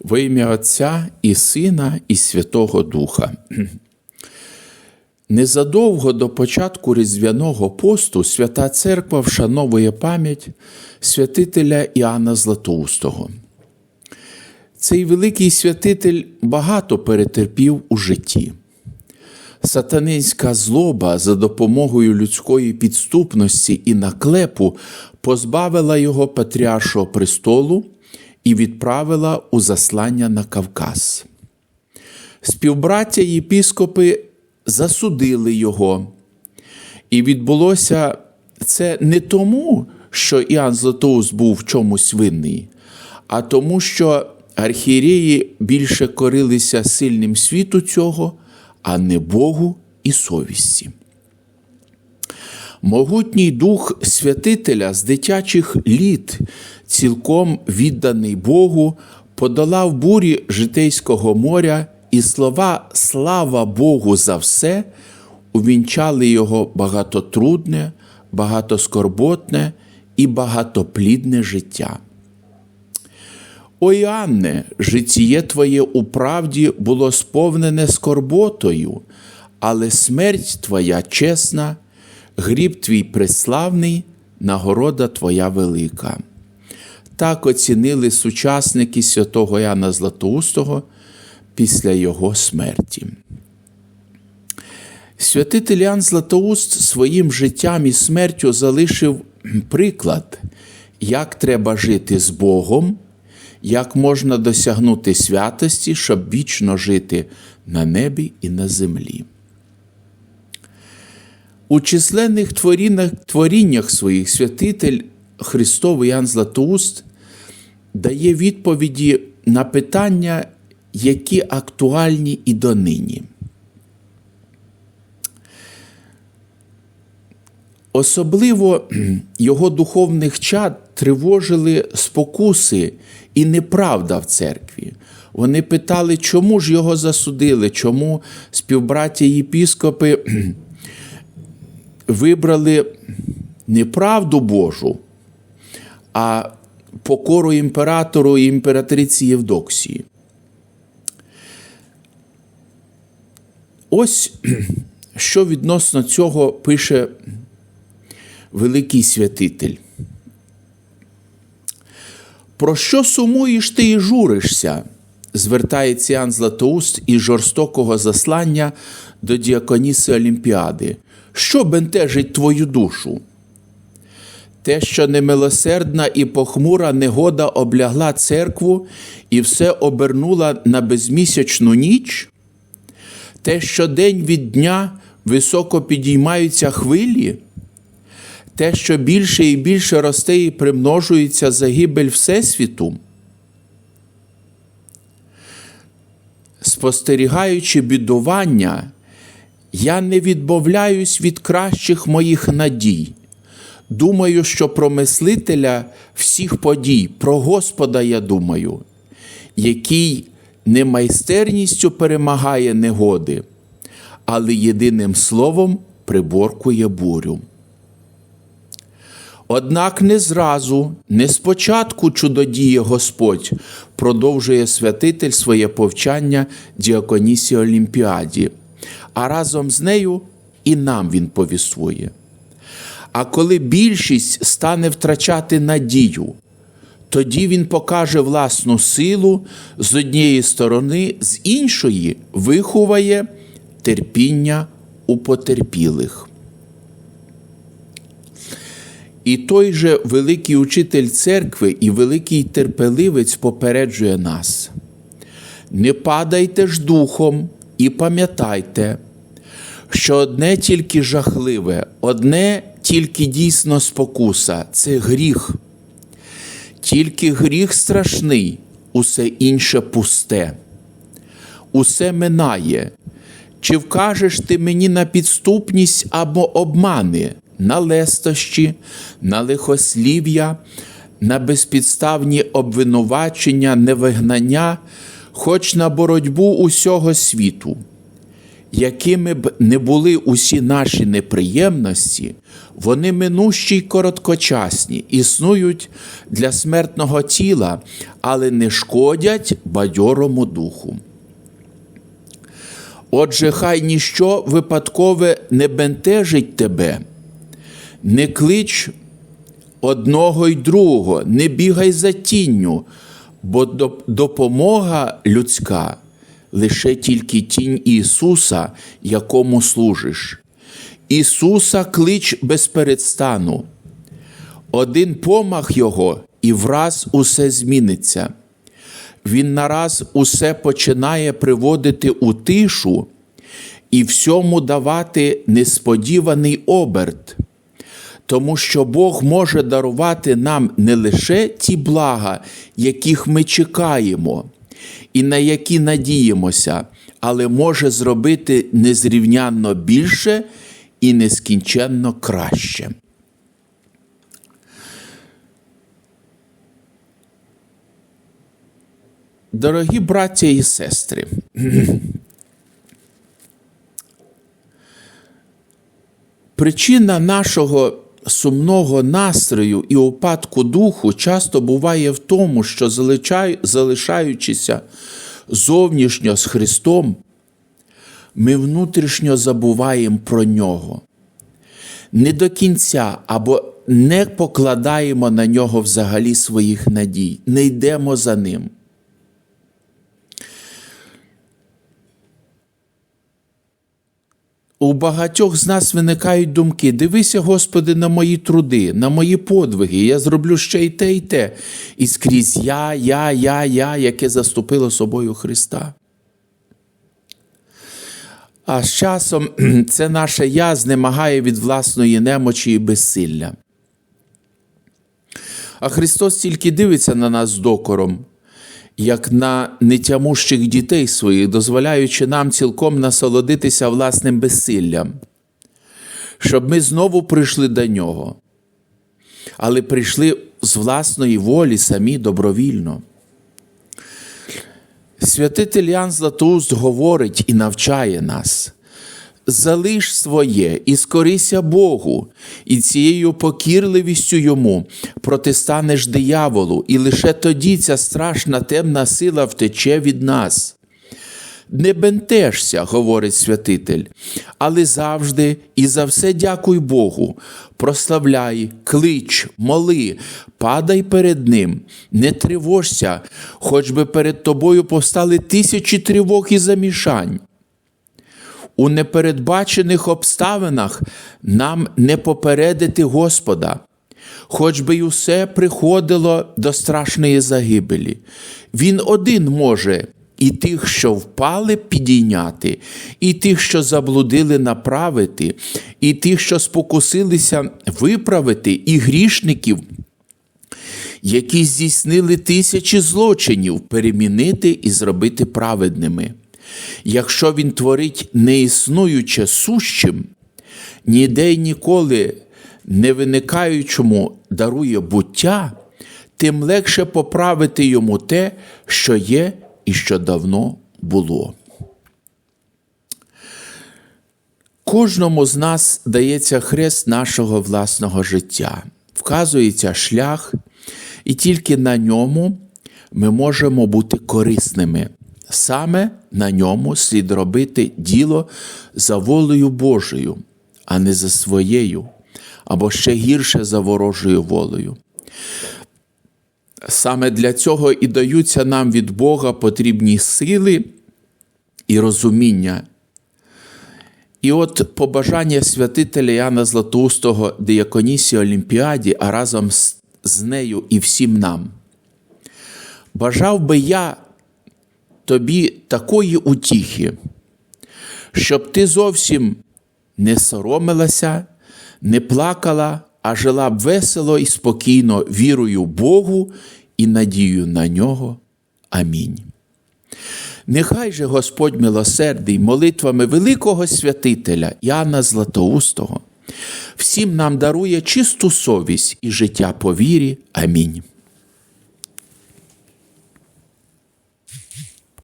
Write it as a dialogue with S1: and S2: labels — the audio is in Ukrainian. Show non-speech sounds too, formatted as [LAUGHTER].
S1: Во ім'я Отця і Сина, і Святого Духа. [CLEARS THROAT] Незадовго до початку Різдвяного посту Свята Церква вшановує пам'ять святителя Іоанна Златоустого. Цей великий святитель багато перетерпів у житті. Сатанинська злоба за допомогою людської підступності і наклепу позбавила його патріаршого престолу і відправила у заслання на Кавказ. Співбраття єпіскопи засудили його. І відбулося це не тому, що Іоанн Златоуст був в чомусь винний, а тому, що архієреї більше корилися сильним світу цього, а не Богу і совісті. Могутній дух святителя з дитячих літ, цілком відданий Богу, подолав бурі житейського моря, і слова Слава Богу за все увінчали його багатотрудне, багатоскорботне і багатоплідне життя. О Іоанне, житіє Твоє у правді було сповнене скорботою, але смерть Твоя чесна, гріб твій преславний, нагорода Твоя велика. Так оцінили сучасники святого Яна Златоустого після його смерті. Святитель Ян Златоуст своїм життям і смертю залишив приклад, як треба жити з Богом, як можна досягнути святості, щоб вічно жити на небі і на землі. У численних творіннях, своїх святитель Христовий Ян Златоуст дає відповіді на питання, які актуальні і донині. Особливо [CLEARS THROAT] його духовних чад тривожили спокуси і неправда в церкві. Вони питали, чому ж його засудили, чому співбраття єпіскопи [CLEARS THROAT] вибрали не правду Божу, а покору імператору і імператриці Євдоксії. Ось [CLEARS THROAT] що відносно цього пише великий святитель. Про що сумуєш ти і журишся? звертається Іоанн Златоуст із жорстокого заслання до діаконіси Олімпіади. Що бентежить твою душу? Те, що немилосердна і похмура негода облягла церкву і все обернула на безмісячну ніч, те, що день від дня високо підіймаються хвилі, те, що більше і більше росте і примножується загибель Всесвіту, спостерігаючи бідування, я не відмовляюсь від кращих моїх надій. Думаю, що про мислителя всіх подій, про Господа я думаю, який не майстерністю перемагає негоди, але єдиним словом приборкує бурю. Однак не зразу, не спочатку чудодіє Господь, продовжує святитель своє повчання діаконісі Олімпіаді, а разом з нею і нам він повісує. А коли більшість стане втрачати надію, тоді він покаже власну силу з однієї сторони, з іншої виховає терпіння у потерпілих. І той же великий учитель церкви і великий терпеливець попереджує нас. Не падайте ж духом і пам'ятайте, що одне тільки жахливе, одне тільки дійсно спокуса це гріх. Тільки гріх страшний, усе інше пусте. Усе минає. Чи вкажеш ти мені на підступність або обмани, на лестощі, на лихослів'я, на безпідставні обвинувачення, невигнання, хоч на боротьбу усього світу? якими б не були усі наші неприємності, вони минущі й короткочасні, існують для смертного тіла, але не шкодять бадьорому духу. Отже, хай ніщо випадкове не бентежить тебе, не клич одного й другого, не бігай за тінню, бо допомога людська лише тільки тінь Ісуса, якому служиш. Ісуса клич без передстану. Один помах Його і враз усе зміниться. Він нараз усе починає приводити у тишу і всьому давати несподіваний оберт, тому що Бог може дарувати нам не лише ті блага, яких ми чекаємо і на які надіємося, але може зробити незрівнянно більше і нескінченно краще. Дорогі браття і сестри, причина нашого сумного настрою і опадку духу часто буває в тому, що залишаючися зовнішньо з Христом, ми внутрішньо забуваємо про нього. Не до кінця або не покладаємо на нього взагалі своїх надій, не йдемо за ним. У багатьох з нас виникають думки: дивися, Господи, на мої труди, на мої подвиги, я зроблю ще й те, і те. І скрізь я, я, я, я, яке заступило собою Христа. А з часом [CLEARS THROAT] це наше я знемагає від власної немочі і безсилля. А Христос тільки дивиться на нас докором як на нетямущих дітей своїх, дозволяючи нам цілком насолодитися власним безсиллям, щоб ми знову прийшли до нього, але прийшли з власної волі самі добровільно. Святитель Ян Златоуст говорить і навчає нас залиш своє і скорися Богу, і цією покірливістю йому протистанеш дияволу, і лише тоді ця страшна темна сила втече від нас. Не бентежся, говорить святитель, але завжди і за все дякуй Богу. Прославляй, клич, моли, падай перед Ним, не тривожся, хоч би перед тобою повстали тисячі тривог і замішань у непередбачених обставинах нам не попередити Господа, хоч би й усе приходило до страшної загибелі. Він один може і тих, що впали, підійняти, і тих, що заблудили, направити, і тих, що спокусилися виправити, і грішників. Які здійснили тисячі злочинів перемінити і зробити праведними. Якщо він творить неіснуюче сущим, ніде й ніколи не виникаючому дарує буття, тим легше поправити йому те, що є і що давно було. Кожному з нас дається хрест нашого власного життя, вказується шлях, і тільки на ньому ми можемо бути корисними Саме на ньому слід робити діло за волею Божою, а не за своєю, або ще гірше за ворожою волею. Саме для цього і даються нам від Бога потрібні сили і розуміння. І от побажання святителя Яна Златоустого Діяконісі Олімпіаді, а разом з нею і всім нам. Бажав би я тобі такої утіхи, щоб ти зовсім не соромилася, не плакала, а жила б весело і спокійно вірою Богу і надією на нього. Амінь. Нехай же Господь милосердий молитвами великого святителя Яна Златоустого всім нам дарує чисту совість і життя по вірі. Амінь.